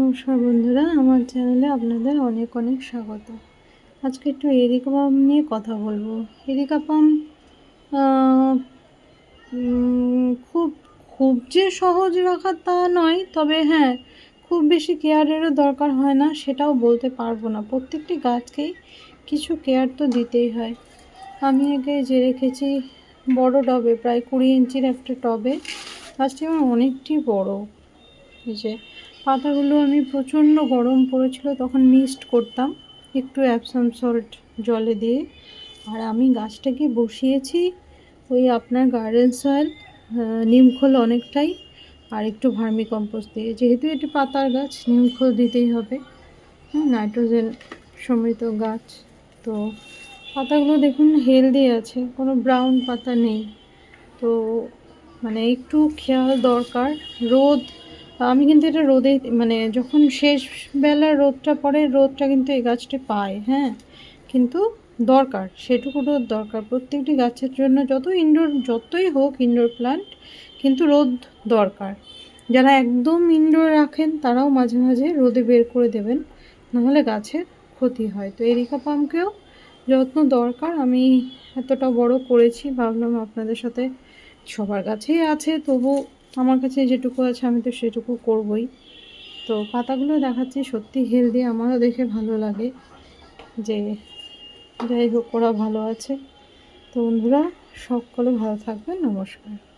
নমস্কার বন্ধুরা, আমার চ্যানেলে আপনাদের অনেক অনেক স্বাগত। আজকে একটু এরিকা পাম নিয়ে কথা বলব। এরিকা পাম খুব খুব যে সহজ রাখা তা নয়, তবে হ্যাঁ খুব বেশি কেয়ারেরও দরকার হয় না, সেটাও বলতে পারব না। প্রত্যেকটি গাছকেই কিছু কেয়ার তো দিতেই হয়। আমি আগে যে রেখেছি বড় টবে, প্রায় কুড়ি ইঞ্চির একটা টবে। গাছটি আমার অনেকটি বড়। যে পাতাগুলো আমি প্রচণ্ড গরম পড়েছিল, তখন মিক্সড করতাম একটু অ্যাপসাম সল্ট জলে দিয়ে। আর আমি গাছটাকে বসিয়েছি ওই আপনার গার্ডেন সয়েল নিমখোল অনেকটাই আর একটু ভার্মি কম্পোস্ট দিয়ে। যেহেতু এটি পাতার গাছ নিমখোল দিতেই হবে। নাইট্রোজেন সমৃদ্ধ গাছ। তো পাতাগুলো দেখুন হেলদি আছে, কোনো ব্রাউন পাতা নেই। তো মানে একটু খেয়াল দরকার, রোদ আমি কিন্তু এটা রোদে মানে যখন শেষ বেলার রোদটা পড়ে, রোদটা কিন্তু এই গাছটি পায় হ্যাঁ? কিন্তু দরকার সেটুকু রোদ দরকার। প্রত্যেকটি গাছের জন্য যত ইনডোর যতই হোক ইনডোর প্লান্ট কিন্তু রোদ দরকার। যারা একদম ইনডোর রাখেন, তারাও মাঝে মাঝে রোদে বের করে দেবেন, নাহলে গাছের ক্ষতি হয়। তো এরিকা পামকেও যত্ন দরকার। আমি এতটা বড় করেছি, ভাবলাম আপনাদের সাথে সবার কাছেই আছে, তবু আমার কাছে যেটুকু আছে আমি তো সেটুকু করবই। তো পাতাগুলো দেখাচ্ছি, সত্যি হেলদি আমারও দেখে ভালো লাগে যে যাই হোক ওরা ভালো আছে। তো বন্ধুরা, সকলে ভালো থাকবেন, নমস্কার।